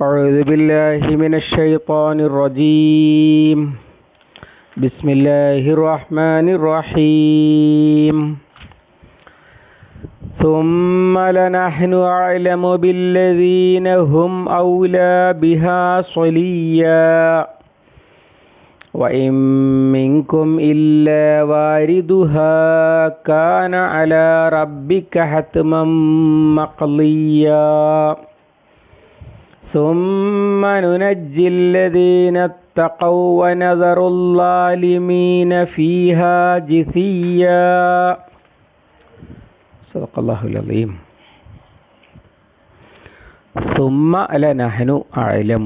أعوذ بالله من الشيطان الرجيم. بسم الله الرحمن الرحيم. ثم لنحن أعلم بالذين هم أولى بها صليا. وإن منكم إلا واردها كان على ربك حتما مقضيا. ثم ننجي الذين اتقوا ونذر الظالمين فيها جثيا صدق الله العظيم ثم لنحن أعلم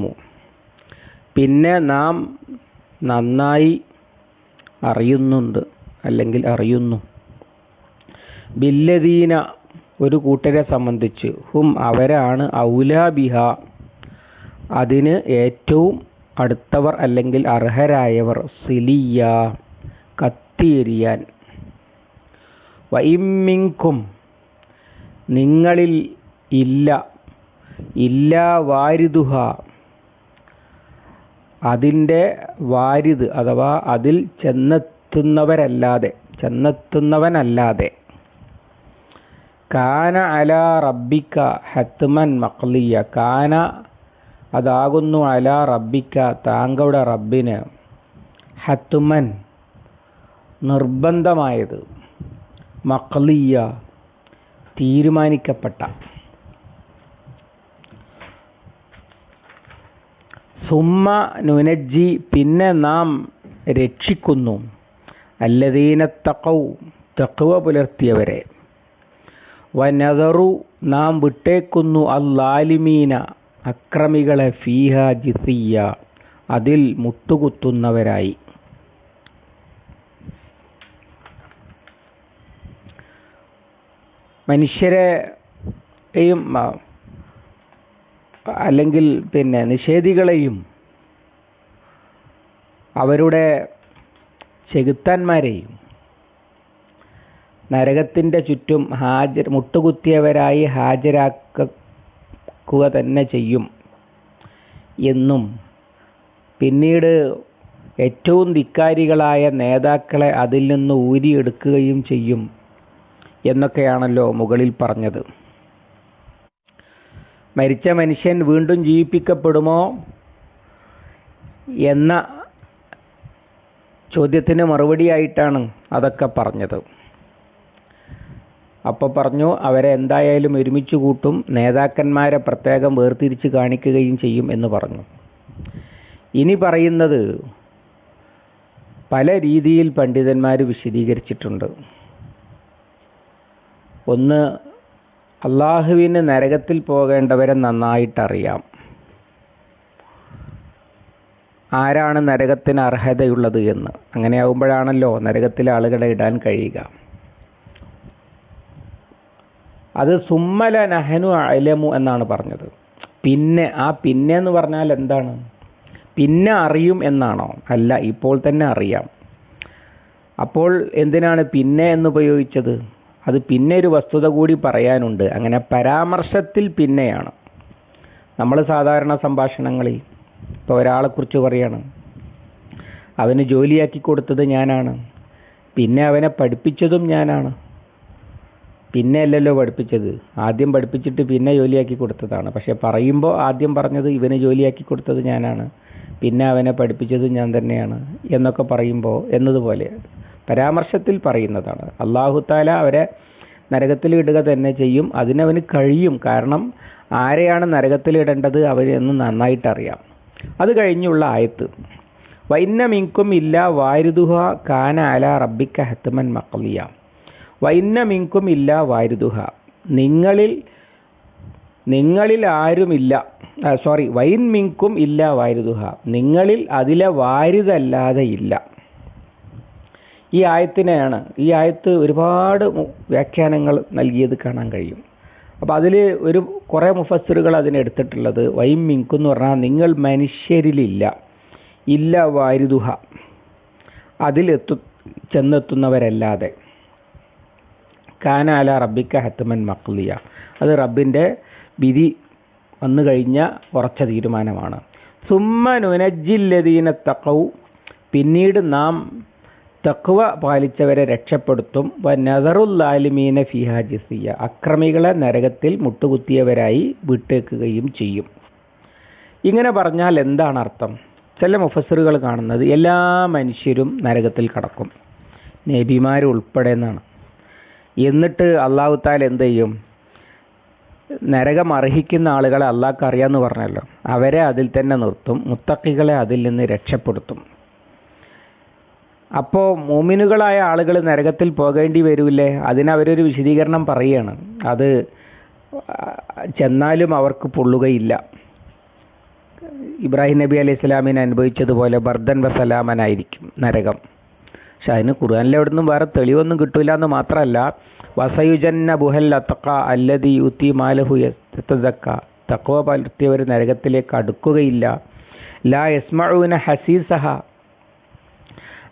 പിന്നെ നാം നന്നായി അറിയുന്നുണ്ട് അല്ലെങ്കിൽ അറിയുന്നു ബില്ലദീന ഒരു കൂട്ടരെ സംബന്ധിച്ച് ഹും അവരാണ് ഔലാബിഹ അതിന് ഏറ്റവും അടുത്തവർ അല്ലെങ്കിൽ അർഹരായവർ സിലിയ കത്തിയെരിയാൻ വൈമിങ്കും നിങ്ങളിൽ ഇല്ല ഇല്ല വാരിദുഹ. അതിന്റെ വാരിത് അഥവാ അതിൽ ചെന്നെത്തുന്നവരല്ലാതെ ചെന്നെത്തുന്നവനല്ലാതെ. കാന അല റബ്ബിക്ക ഹത്മൻ മക്ലിയ. കാന അതാകുന്നു അല റബ്ബിക്ക താങ്കളുടെ റബ്ബിന്. ഹത്തുമൻ നിർബന്ധമായത് മക്ലിയ തീരുമാനിക്കപ്പെട്ട. സുമ്മ നുനജ്ജി പിന്നെ നാം രക്ഷിക്കുന്നു. അല്ലദീന തക്കൗ തക്കവ പുലർത്തിയവരെ. വനതറു നാം വിട്ടേക്കുന്നു അല്ലാലിമീന അക്രമികളെ ഫീഹ ജിസിയ അതിൽ മുട്ടുകുത്തുന്നവരായി. മനുഷ്യരെയും അല്ലെങ്കിൽ പിന്നെ നിഷേധികളെയും അവരുടെ ചെകുത്താന്മാരെയും നരകത്തിന്റെ ചുറ്റും ഹാജർ മുട്ടുകുത്തിയവരായി ഹാജരാക്കുക തന്നെ ചെയ്യും എന്നും. പിന്നീട് ഏറ്റവും ധിക്കാരികളായ നേതാക്കളെ അതിൽ നിന്ന് ഊരിയെടുക്കുകയും ചെയ്യും എന്നൊക്കെയാണല്ലോ മുകളിൽ പറഞ്ഞത്. മരിച്ച മനുഷ്യൻ വീണ്ടും ജീവിപ്പിക്കപ്പെടുമോ എന്ന ചോദ്യത്തിന് മറുപടിയായിട്ടാണ് അതൊക്കെ പറഞ്ഞത്. അപ്പോൾ പറഞ്ഞു അവരെ എന്തായാലും ഒരുമിച്ച് കൂട്ടും നേതാക്കന്മാരെ പ്രത്യേകം വേർതിരിച്ച് കാണിക്കുകയും ചെയ്യും എന്ന് പറഞ്ഞു. ഇനി പറയുന്നത് പല രീതിയിൽ പണ്ഡിതന്മാർ വിശദീകരിച്ചിട്ടുണ്ട്. ഒന്ന് അള്ളാഹുവിന് നരകത്തിൽ പോകേണ്ടവരെ നന്നായിട്ടറിയാം. ആരാണ് നരകത്തിന് അർഹതയുള്ളത് എന്ന്. അങ്ങനെയാകുമ്പോഴാണല്ലോ നരകത്തിലെ ആളുകളെ ഇടാൻ കഴിയുക. അത് സുമ്മല നഹനു അലമു എന്നാണ് പറഞ്ഞത്. പിന്നെ ആ പിന്നെ എന്ന് പറഞ്ഞാൽ എന്താണ്? പിന്നെ അറിയും എന്നാണോ? അല്ല ഇപ്പോൾ തന്നെ അറിയാം. അപ്പോൾ എന്തിനാണ് പിന്നെ എന്ന് ഉപയോഗിച്ചത് അത് പിന്നെ ഒരു വസ്തുത കൂടി പറയാനുണ്ട്. അങ്ങനെ പരാമർശത്തിൽ പിന്നെയാണ്. നമ്മൾ സാധാരണ സംഭാഷണങ്ങളിൽ ഇപ്പോൾ ഒരാളെക്കുറിച്ച് പറയാണ്. അവന് ജോലിയാക്കി കൊടുത്തത് ഞാനാണ്. പിന്നെ അവനെ പഠിപ്പിച്ചതും ഞാനാണ്. പിന്നെ അല്ലല്ലോ പഠിപ്പിച്ചത്. ആദ്യം പഠിപ്പിച്ചിട്ട് പിന്നെ ജോലിയാക്കി കൊടുത്തതാണ്. പക്ഷെ പറയുമ്പോൾ ആദ്യം പറഞ്ഞത് ഇവന് ജോലിയാക്കി കൊടുത്തത് ഞാനാണ്. പിന്നെ അവനെ പഠിപ്പിച്ചത് ഞാൻ തന്നെയാണ് എന്നൊക്കെ പറയുമ്പോൾ എന്നതുപോലെ പരാമർശത്തിൽ പറയുന്നതാണ്. അള്ളാഹുത്താല അവരെ നരകത്തിൽ ഇടുക തന്നെ ചെയ്യും. അതിനവന് കഴിയും. കാരണം ആരെയാണ് നരകത്തിൽ ഇടേണ്ടത് അവരെന്ന് നന്നായിട്ടറിയാം. അത് കഴിഞ്ഞുള്ള ആയത്ത്. വൈന്ന മിങ്കും ഇല്ല വാരുദുഹ കാന അല റബ്ബിക്ക ഹത്തമൻ മക്ലിയ. വൈന്ന മിങ്കും ഇല്ല വാരുദുഹ നിങ്ങളിൽ നിങ്ങളിൽ ആരുമില്ല സോറി വൈൻ മിങ്കും ഇല്ല വാരുദുഹ നിങ്ങളിൽ അതിലെ വാരുതല്ലാതെ ഇല്ല ഈ ആയത്തിനെയാണ് ഈ ആയത്ത് ഒരുപാട് വ്യാഖ്യാനങ്ങൾ നൽകിയത് കാണാൻ കഴിയും. അപ്പോൾ അതിൽ ഒരു കുറേ മുഫസ്സറുകൾ അതിനെടുത്തിട്ടുള്ളത് വൈം മിങ്കും എന്ന് പറഞ്ഞാൽ നിങ്ങൾ മനുഷ്യരിലില്ല ഇല്ല വാരുദുഹ അതിലെത്തു ചെന്നെത്തുന്നവരല്ലാതെ. കാന അല റബ്ബിക്ക ഹത്തുമൻ മക്ലിയ. അത് റബ്ബിന്റെ വിധി വന്നു കഴിഞ്ഞ ഉറച്ച തീരുമാനമാണ്. സുമ്മ നുനജില്ലതീന തക്കവും പിന്നീട് നാം തക്കുവ പാലിച്ചവരെ രക്ഷപ്പെടുത്തും. വ നദറുല്ലാലിമീന ഫിഹാജിസിയ അക്രമികളെ നരകത്തിൽ മുട്ടുകുത്തിയവരായി വിട്ടേക്കുകയും ചെയ്യും. ഇങ്ങനെ പറഞ്ഞാൽ എന്താണ് അർത്ഥം? ചില മുഫസറുകൾ കാണുന്നത് എല്ലാ മനുഷ്യരും നരകത്തിൽ കടക്കും. നബിമാരുൾപ്പെടെ എന്നാണ്. എന്നിട്ട് അള്ളാഹു താൽ എന്ത് ചെയ്യും? നരകം അർഹിക്കുന്ന ആളുകളെ അള്ളാഹ്ക്ക് അറിയാമെന്ന് പറഞ്ഞല്ലോ. അവരെ അതിൽ തന്നെ നിർത്തും. മുത്തക്കികളെ അതിൽ നിന്ന് രക്ഷപ്പെടുത്തും. അപ്പോൾ മോമിനുകളായ ആളുകൾ നരകത്തിൽ പോകേണ്ടി വരൂലേ അതിനവരൊരു വിശദീകരണം പറയുകയാണ് അത് ചെന്നാലും അവർക്ക് പൊള്ളുകയില്ല. ഇബ്രാഹിം നബി അലൈഹി സ്വലാമിനെ അനുഭവിച്ചതുപോലെ ബർദൻ വസലാമനായിരിക്കും നരകം. പക്ഷെ അതിന് ഖുർആാനിൽ എവിടെ നിന്നും വേറെ തെളിവൊന്നും കിട്ടില്ല എന്ന് മാത്രമല്ല വസയുജന്ന ബുഹൽ അത്തക്ക അല്ലതി യുത്തി മാലഹു തക്ക തക്കവ പലർത്തിയവർ നരകത്തിലേക്ക് അടുക്കുകയില്ല. ലാ യസ്മഊന ഹസീസഹ.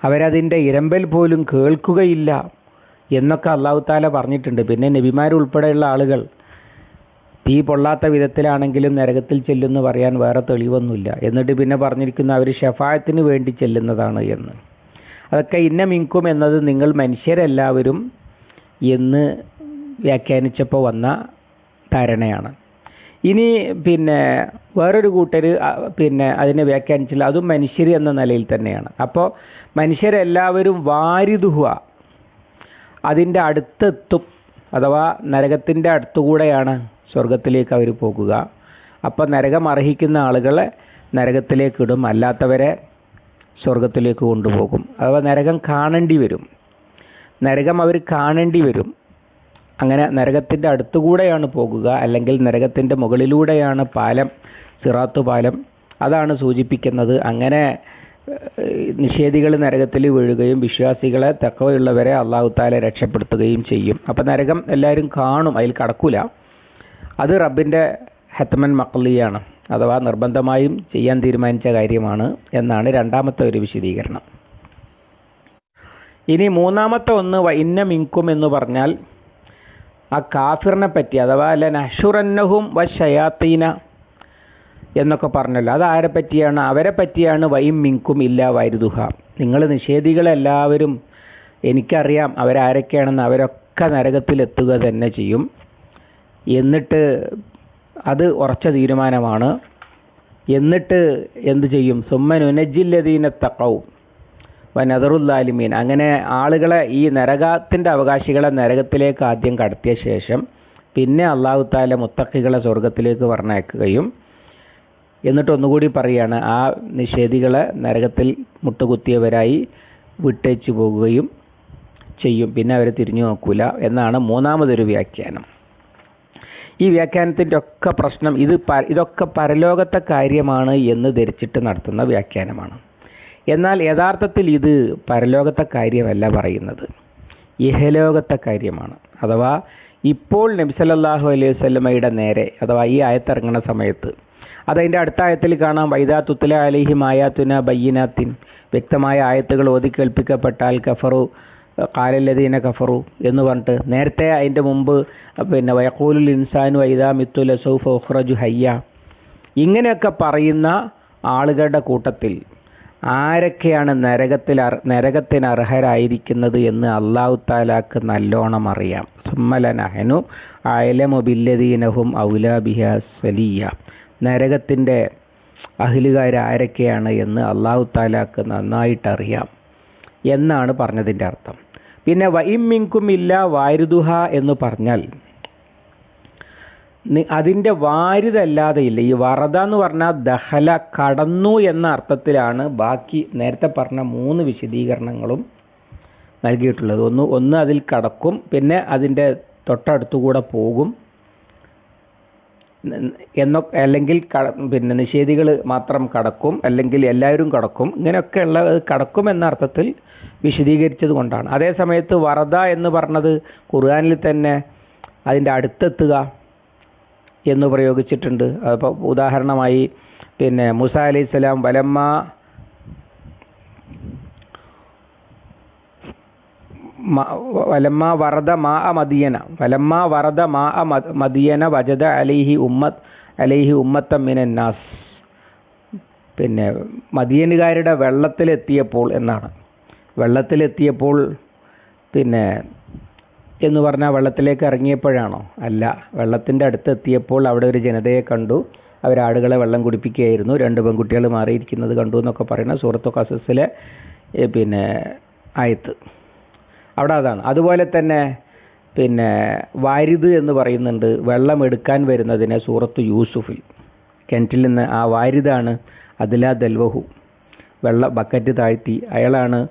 അവരതിന്റെ ഇരമ്പൽ പോലും കേൾക്കുകയില്ല എന്നൊക്കെ അള്ളാഹു താല പറഞ്ഞിട്ടുണ്ട്. പിന്നെ നബിമാരുൾപ്പെടെയുള്ള ആളുകൾ തീ പൊള്ളാത്ത വിധത്തിലാണെങ്കിലും നരകത്തിൽ ചെല്ലുന്നു പറയാൻ വേറെ തെളിവൊന്നുമില്ല. എന്നിട്ട് പിന്നെ പറഞ്ഞിരിക്കുന്ന അവർ ഷഫായത്തിന് വേണ്ടി ചെല്ലുന്നതാണ് എന്ന്. അതൊക്കെ ഇന്ന മിങ്കും എന്നത് നിങ്ങൾ മനുഷ്യരെല്ലാവരും എന്ന് വ്യാഖ്യാനിച്ചപ്പോൾ വന്ന ധാരണയാണ്. ഇനി പിന്നെ വേറൊരു കൂട്ടർ പിന്നെ അതിനെ വ്യാഖ്യാനിച്ചില്ല. അതും മനുഷ്യർ എന്ന നിലയിൽ തന്നെയാണ്. അപ്പോൾ മനുഷ്യരെല്ലാവരും വാരിദുഹ അതിന്റെ അടുത്തെത്തും. അഥവാ നരകത്തിന്റെ അടുത്തുകൂടെയാണ് സ്വർഗത്തിലേക്ക് അവർ പോകുക. അപ്പോൾ നരകം അർഹിക്കുന്ന ആളുകളെ നരകത്തിലേക്കിടും അല്ലാത്തവരെ സ്വർഗത്തിലേക്ക് കൊണ്ടുപോകും. അഥവാ നരകം കാണേണ്ടി വരും. നരകം അവർ കാണേണ്ടി വരും. അങ്ങനെ നരകത്തിന്റെ അടുത്തുകൂടെയാണ് പോകുക. അല്ലെങ്കിൽ നരകത്തിന്റെ മുകളിലൂടെയാണ് പാലം സിറാത്തു പാലം അതാണ് സൂചിപ്പിക്കുന്നത്. അങ്ങനെ നിഷേധികൾ നരകത്തിൽ വീഴുകയും വിശ്വാസികളെ തക്കവയുള്ളവരെ അള്ളാഹു താല രക്ഷപ്പെടുത്തുകയും ചെയ്യും. അപ്പം നരകം എല്ലാവരും കാണും അതിൽ കടക്കൂല. അത് റബ്ബിന്റെ ഹത്തമൻ മക്ലിയാണ്. അഥവാ നിർബന്ധമായും ചെയ്യാൻ തീരുമാനിച്ച കാര്യമാണ് എന്നാണ് രണ്ടാമത്തെ ഒരു വിശദീകരണം. ഇനി മൂന്നാമത്തെ ഒന്ന് ഇന്ന മിങ്കും എന്ന് പറഞ്ഞാൽ ആ കാഫിറിനെ പറ്റി അഥവാ അല്ല നഷുറന്നഹും വ ഷയാത്തീന എന്നൊക്കെ പറഞ്ഞല്ലോ. അത് ആരെ പറ്റിയാണ്? അവരെ പറ്റിയാണ് വൈം മിങ്കും ഇല്ല വൈരുദുഹ നിങ്ങൾ നിഷേധികളെല്ലാവരും എനിക്കറിയാം അവരാരൊക്കെയാണെന്ന് അവരൊക്കെ നരകത്തിലെത്തുക തന്നെ ചെയ്യും. എന്നിട്ട് അത് ഉറച്ച തീരുമാനമാണ്. എന്നിട്ട് എന്ത് ചെയ്യും? സുമ്മനുനജില്ലദീന തക്കവും വനദറുല്ലാലിമീൻ അങ്ങനെ ആളുകളെ ഈ നരകത്തിന്റെ അവകാശികളെ നരകത്തിലേക്ക് ആദ്യം കടത്തിയ ശേഷം പിന്നെ അള്ളാഹു താല മുത്തക്കികളെ സ്വർഗത്തിലേക്ക് പറഞ്ഞയക്കുകയും എന്നിട്ട് ഒന്നുകൂടി പറയാണ് ആ നിഷേധികളെ നരകത്തിൽ മുട്ടുകുത്തിയവരായി വിട്ടേച്ചു പോകുകയും ചെയ്യും. പിന്നെ അവരെ തിരിഞ്ഞു നോക്കൂല എന്നാണ് മൂന്നാമതൊരു വ്യാഖ്യാനം. ഈ വ്യാഖ്യാനത്തിന്റെ ഒക്കെ പ്രശ്നം ഇത് ഇതൊക്കെ പരലോകത്തെ കാര്യമാണ് എന്ന് ധരിച്ചിട്ട് നടത്തുന്ന വ്യാഖ്യാനമാണ്. എന്നാൽ യഥാർത്ഥത്തിൽ ഇത് പരലോകത്തെ കാര്യമല്ല പറയുന്നത്. ഇഹലോകത്തെ കാര്യമാണ്. അഥവാ ഇപ്പോൾ നബ്സലല്ലാഹു അലൈഹി വല്ലമയുടെ നേരെ അഥവാ ഈ ആയത്തിറങ്ങുന്ന സമയത്ത് അതതിന്റെ അടുത്ത ആയത്തിൽ കാണാം വൈദാ തുത്തല അലിഹി മായാത്തുന ബയ്യനാത്തിൻ വ്യക്തമായ ആയത്തുകൾ ഓതി കേൾപ്പിക്കപ്പെട്ടാൽ കഫറു കാലല്ലദീന കഫറു എന്ന് പറഞ്ഞിട്ട് നേരത്തെ അതിന്റെ മുമ്പ് പിന്നെ വയക്കൂലുൽ ഇൻസാനു വൈദാ മിത്തുൽ സൗഫ് ഒഹ്റജു ഹയ്യ. ഇങ്ങനെയൊക്കെ പറയുന്ന ആളുകളുടെ കൂട്ടത്തിൽ ആരൊക്കെയാണ് നരകത്തിൽ നരകത്തിന് അർഹരായിരിക്കുന്നത് എന്ന് അള്ളാഹു താലാക്ക് നല്ലോണം അറിയാം. സുമ്മലനഹനു അയലമൊബില്ലദീനഹും ഔലാബിഹ സലിയ. നരകത്തിന്റെ അഹിലുകാരാരൊക്കെയാണ് എന്ന് അള്ളാഹു താലാക്ക് നന്നായിട്ടറിയാം. എന്നാണ് പറഞ്ഞതിന്റെ അർത്ഥം. പിന്നെ വൈമിങ്കും ഇല്ല വാരുദുഹ എന്ന് പറഞ്ഞാൽ അതിന്റെ വാരിതല്ലാതെ ഇല്ല. ഈ വറദ എന്ന് പറഞ്ഞാൽ ദഹല കടന്നു എന്ന അർത്ഥത്തിലാണ് ബാക്കി നേരത്തെ പറഞ്ഞ മൂന്ന് വിശദീകരണങ്ങളും നൽകിയിട്ടുള്ളത്. ഒന്ന് ഒന്ന് അതിൽ കടക്കും പിന്നെ അതിന്റെ തൊട്ടടുത്തുകൂടെ പോകും. എന്നൊക്കെ അല്ലെങ്കിൽ പിന്നെ നിഷേധികൾ മാത്രം കടക്കും അല്ലെങ്കിൽ എല്ലാവരും കടക്കും ഇങ്ങനെയൊക്കെയുള്ള കടക്കും എന്ന അർത്ഥത്തിൽ വിശദീകരിച്ചത് കൊണ്ടാണ്. അതേ സമയത്ത് വറദ എന്ന് പറഞ്ഞത് ഖുർആാനിൽ തന്നെ അതിന്റെ അടുത്തെത്തുക എന്ന് പ്രയോഗിച്ചിട്ടുണ്ട്. അപ്പോൾ ഉദാഹരണമായി പിന്നെ മൂസ അലൈഹി സ്വലാം വലമ്മ വലമ്മ വറദ മാ മദിയന. വലമ്മ വറദ മാ മദിയന വജദ അലൈഹി ഉമ്മത്ത് അലൈഹി ഉമ്മത്ത മിനന്നാസ് പിന്നെ മദിയനുകാരുടെ വെള്ളത്തിലെത്തിയപ്പോൾ എന്നാണ്. വെള്ളത്തിലെത്തിയപ്പോൾ പിന്നെ എന്ന് പറഞ്ഞാൽ വെള്ളത്തിലേക്ക് ഇറങ്ങിയപ്പോഴാണോ? അല്ല വെള്ളത്തിന്റെ അടുത്ത് എത്തിയപ്പോൾ അവിടെ ഒരു ജനതയെ കണ്ടു. അവർ ആടുകളെ വെള്ളം കുടിപ്പിക്കുകയായിരുന്നു. രണ്ട് പെൺകുട്ടികൾ മാറിയിരിക്കുന്നത് കണ്ടു എന്നൊക്കെ പറയുന്ന സൂറത്തു കസസിലെ പിന്നെ ആയത്ത്. അവിടെ അതാണ്. അതുപോലെ തന്നെ പിന്നെ വാരിത് എന്ന് പറയുന്നുണ്ട് വെള്ളം എടുക്കാൻ വരുന്നതിനെ സൂറത്ത് യൂസുഫിൽ. കിണറ്റിൽ നിന്ന് ആ വാരിതാണ് അതിലാ ദൽവഹു. വെള്ള ബക്കറ്റ് താഴ്ത്തി അയാളാണ്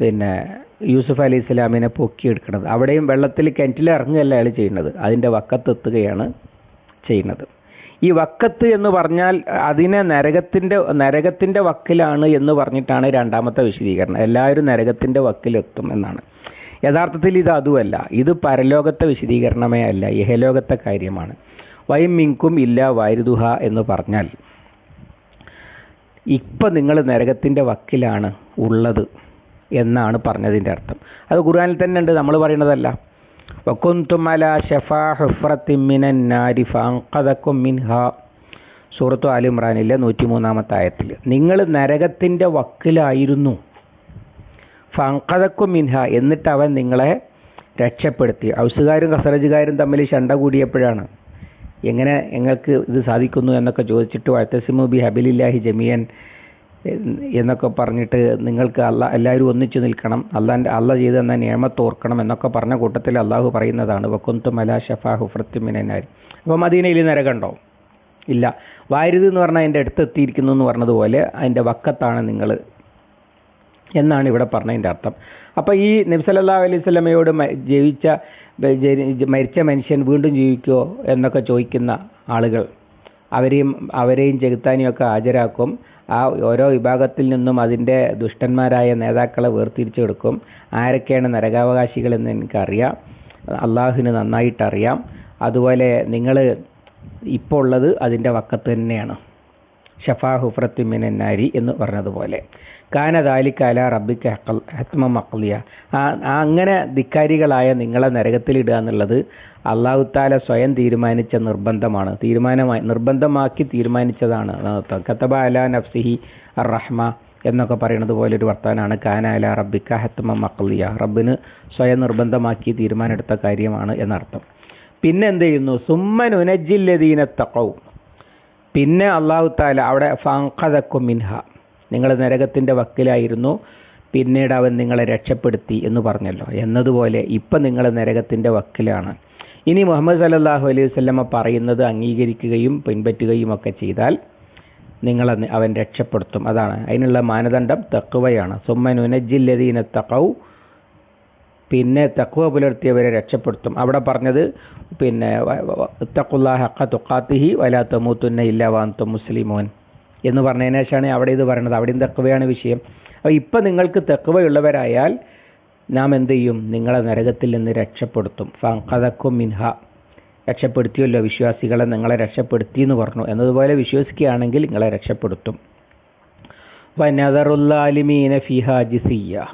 പിന്നെ യൂസുഫ് അലി ഇസ്ലാമിനെ പൊക്കിയെടുക്കുന്നത്. അവിടെയും വെള്ളത്തിൽ കിണറ്റിൽ ഇറങ്ങുകയല്ല അയാൾ ചെയ്യുന്നത്. അതിന്റെ വക്കത്തെത്തുകയാണ് ചെയ്യുന്നത്. ഈ വക്കത്ത് എന്ന് പറഞ്ഞാൽ അതിനെ നരകത്തിന്റെ നരകത്തിന്റെ വക്കിലാണ് എന്ന് പറഞ്ഞിട്ടാണ് രണ്ടാമത്തെ വിശദീകരണം. എല്ലാവരും നരകത്തിന്റെ വക്കിലെത്തും എന്നാണ്. യഥാർത്ഥത്തിൽ ഇത് അതുമല്ല. ഇത് പരലോകത്തെ വിശദീകരണമേ അല്ല ഇഹലോകത്തെ കാര്യമാണ്. വൈം മിങ്കും ഇല്ല വൈരുദുഹ എന്ന് പറഞ്ഞാൽ ഇപ്പം നിങ്ങൾ നരകത്തിന്റെ വക്കിലാണ് ഉള്ളത് എന്നാണ് പറഞ്ഞതിന്റെ അർത്ഥം. അത് ഖുർആനിൽ തന്നെ ഉണ്ട് നമ്മൾ പറയണതല്ല. വക്കുന്തുമല ഷെഫാ ഹുഫ്രത്തിമിനൻ നാരി മിൻഹ. സൂറത്തു ആലി നൂറ്റിമൂന്നാമത്തെ നൂറ്റി മൂന്നാമത്തെ ആയത്തിൽ. നിങ്ങൾ നരകത്തിന്റെ വക്കിലായിരുന്നു. ഫങ്കതക്കും മിൻഹ എന്നിട്ട് അവൻ നിങ്ങളെ രക്ഷപ്പെടുത്തി. ഔസുകാരും കസറജുകാരും തമ്മിൽ ശണ്ട കൂടിയപ്പോഴാണ്. എങ്ങനെ ഞങ്ങൾക്ക് ഇത് സാധിക്കുന്നു എന്നൊക്കെ ചോദിച്ചിട്ട് വഴത്തസിമു ബി ഹബിലില്ലാഹി ജമിയൻ എന്നൊക്കെ പറഞ്ഞിട്ട് നിങ്ങൾക്ക് അല്ല എല്ലാവരും ഒന്നിച്ചു നിൽക്കണം. അള്ളാന്റെ അല്ല ചെയ്ത് തന്ന നിയമത്തോർക്കണം എന്നൊക്കെ പറഞ്ഞ കൂട്ടത്തിൽ അള്ളാഹു പറയുന്നതാണ് വക്കുന്തു മല ഷഫാ ഹുഫ്രത്തിമിനാരി അപ്പോൾ മദീനയിൽ നരകണ്ടോ ഇല്ല. വാരുത് എന്ന് പറഞ്ഞാൽ അതിന്റെ അടുത്തെത്തിയിരിക്കുന്നു എന്ന് പറഞ്ഞതുപോലെ അതിന്റെ വക്കത്താണ് നിങ്ങൾ എന്നാണ് ഇവിടെ പറഞ്ഞതിന്റെ അർത്ഥം. അപ്പോൾ ഈ നബ്സല്ലാ അലൈഹി സ്വലമയോട് ജീവിച്ച മരിച്ച മനുഷ്യൻ വീണ്ടും ജീവിക്കുമോ എന്നൊക്കെ ചോദിക്കുന്ന ആളുകൾ അവരെയും അവരെയും ചെകുത്താനെയും ഒക്കെ ഹാജരാക്കും. ആ ഓരോ വിഭാഗത്തിൽ നിന്നും അതിന്റെ ദുഷ്ടന്മാരായ നേതാക്കളെ വേർതിരിച്ചെടുക്കും ആരൊക്കെയാണ് നരകാവകാശികളെന്ന് എനിക്കറിയാം. അള്ളാഹുവിന് നന്നായിട്ടറിയാം. അതുപോലെ നിങ്ങൾ ഇപ്പോൾ ഉള്ളത് അതിന്റെ വക്കത്ത് തന്നെയാണ്. ഷഫാ നരി എന്ന് പറഞ്ഞതുപോലെ. കാന ദാലിക്കാല റബ്ബിക്ക് ഹത്മ മക്ലിയ അങ്ങനെ ധിക്കാരികളായ നിങ്ങളെ നരകത്തിലിടുക എന്നുള്ളത് അള്ളാഹുത്താല സ്വയം തീരുമാനിച്ച നിർബന്ധമാണ്. തീരുമാനമായി നിർബന്ധമാക്കി തീരുമാനിച്ചതാണ്. കത്തബ അല നഫ്സിഹി റഹ്മ എന്നൊക്കെ പറയുന്നത് പോലെ ഒരു വർത്താനാണ്. കാന അല റബ്ബിക്ക ഹത്മ മക്ലിയ റബ്ബിന് സ്വയം നിർബന്ധമാക്കി തീരുമാനമെടുത്ത കാര്യമാണ് എന്നർത്ഥം. പിന്നെ എന്ത് ചെയ്യുന്നു? സുമ്മനുനജില്ലദീന തക്കവും പിന്നെ അള്ളാഹു താല അവിടെ ഫാങ്കതക്കും മിൻഹ. നിങ്ങൾ നരകത്തിന്റെ വക്കിലായിരുന്നു. പിന്നീട് അവൻ നിങ്ങളെ രക്ഷപ്പെടുത്തി എന്ന് പറഞ്ഞല്ലോ. എന്നതുപോലെ ഇപ്പം നിങ്ങൾ നരകത്തിന്റെ വക്കിലാണ്. ഇനി മുഹമ്മദ് സല്ലല്ലാഹു അലൈഹി വസല്ലമ പറയുന്നത് അംഗീകരിക്കുകയും പിൻപറ്റുകയും ഒക്കെ ചെയ്താൽ നിങ്ങളെ അവൻ രക്ഷപ്പെടുത്തും. അതാണ്. അതിനുള്ള മാനദണ്ഡം തക്കുവയാണ് സുമ്മനുനജില്ലദീന തക്കൗ പിന്നെ തക്കുവ പുലർത്തിയവരെ രക്ഷപ്പെടുത്തും. അവിടെ പറഞ്ഞത് പിന്നെ തക്കുല്ലാ ഹക്ക തുക്കാത്തിഹി വലാ തമൂത്തുന്ന ഇല്ല വാന്തും മുസ്ലിമോൻ എന്ന് പറഞ്ഞതിന് ശേഷമാണ് അവിടെ ഇത് പറയുന്നത്. അവിടെയും തക്കുവയാണ് വിഷയം. അപ്പോൾ ഇപ്പം നിങ്ങൾക്ക് തെക്കുവയുള്ളവരായാൽ നാം എന്ത് ചെയ്യും? നിങ്ങളെ നരകത്തിൽ നിന്ന് രക്ഷപ്പെടുത്തും. ഫങ്കതക്കും മിൻഹ. രക്ഷപ്പെടുത്തിയല്ലോ വിശ്വാസികളെ നിങ്ങളെ രക്ഷപ്പെടുത്തി എന്ന് പറഞ്ഞു. എന്നതുപോലെ വിശ്വസിക്കുകയാണെങ്കിൽ നിങ്ങളെ രക്ഷപ്പെടുത്തും. വനദറുല്ലാലിമീന ഫിഹ ജിസിയ്യ.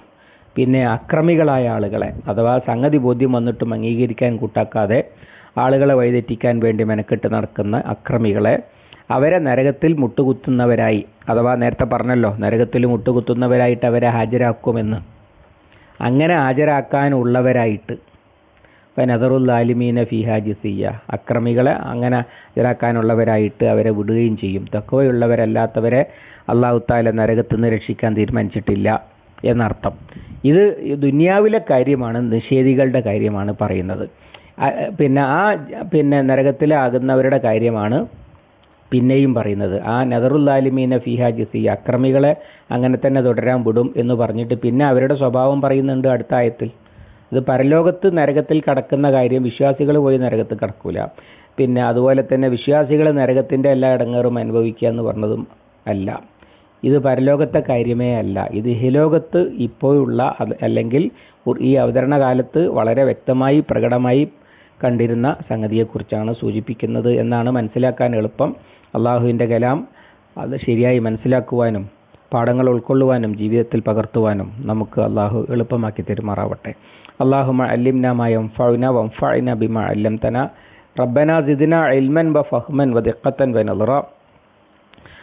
പിന്നെ അക്രമികളായ ആളുകളെ അഥവാ സംഗതി ബോധ്യം വന്നിട്ടും അംഗീകരിക്കാൻ കൂട്ടാക്കാതെ ആളുകളെ വഴിതെറ്റിക്കാൻ വേണ്ടി മെനക്കെട്ട് നടക്കുന്ന അക്രമികളെ അവരെ നരകത്തിൽ മുട്ടുകുത്തുന്നവരായി അഥവാ നേരത്തെ പറഞ്ഞല്ലോ നരകത്തിൽ മുട്ടുകുത്തുന്നവരായിട്ട് അവരെ ഹാജരാക്കുമെന്ന്. അങ്ങനെ ഹാജരാക്കാനുള്ളവരായിട്ട്. നദറുല്ലാലിമീന ഫിഹാജിസിയ അക്രമികളെ അങ്ങനെ ഹാജരാക്കാനുള്ളവരായിട്ട് അവരെ വിടുകയും ചെയ്യും. തക്കവയുള്ളവരല്ലാത്തവരെ അള്ളാഹുത്താല നരകത്തിൽ നിന്ന് രക്ഷിക്കാൻ തീരുമാനിച്ചിട്ടില്ല. എന്നർത്ഥം. ഇത് ദുനിയാവിലെ കാര്യമാണ് നിഷേധികളുടെ കാര്യമാണ് പറയുന്നത്. പിന്നെ ആ പിന്നെ നരകത്തിലാകുന്നവരുടെ കാര്യമാണ് പിന്നെയും പറയുന്നത്. ആ നദറുല്ലാലിമീന ഫിഹ ജിസി അക്രമികളെ അങ്ങനെ തന്നെ തുടരാൻ വിടും എന്ന് പറഞ്ഞിട്ട് പിന്നെ അവരുടെ സ്വഭാവം പറയുന്നുണ്ട് അടുത്ത ആയത്തിൽ. ഇത് പരലോകത്ത് നരകത്തിൽ കടക്കുന്ന കാര്യം വിശ്വാസികൾ പോയി നരകത്ത് കടക്കൂല. പിന്നെ അതുപോലെ തന്നെ വിശ്വാസികൾ നരകത്തിന്റെ എല്ലാ ഇടങ്ങേറും അനുഭവിക്കുക എന്ന് പറഞ്ഞതും അല്ല. ഇത് പരലോകത്തെ കാര്യമേ അല്ല. ഇത് ഇഹലോകത്ത് ഇപ്പോഴുള്ള അല്ലെങ്കിൽ ഈ അവതരണ കാലത്ത് വളരെ വ്യക്തമായി പ്രകടമായി കണ്ടിരുന്ന സംഗതിയെക്കുറിച്ചാണ് സൂചിപ്പിക്കുന്നത് എന്നാണ് മനസ്സിലാക്കാൻ എളുപ്പം. അള്ളാഹുവിന്റെ കലാം അത് ശരിയായി മനസ്സിലാക്കുവാനും പാഠങ്ങൾ ഉൾക്കൊള്ളുവാനും ജീവിതത്തിൽ പകർത്തുവാനും നമുക്ക് അള്ളാഹു എളുപ്പമാക്കി തെരുമാറാവട്ടെ. മായം അല്ലിംനമായ വം ഫൈന ബിമ അല്ലംതന. റബ്ബന ജിദിന ഇൽമൻ ബ ഫഹ്മൻ വ ദിഖ്ഖത്തൻ വ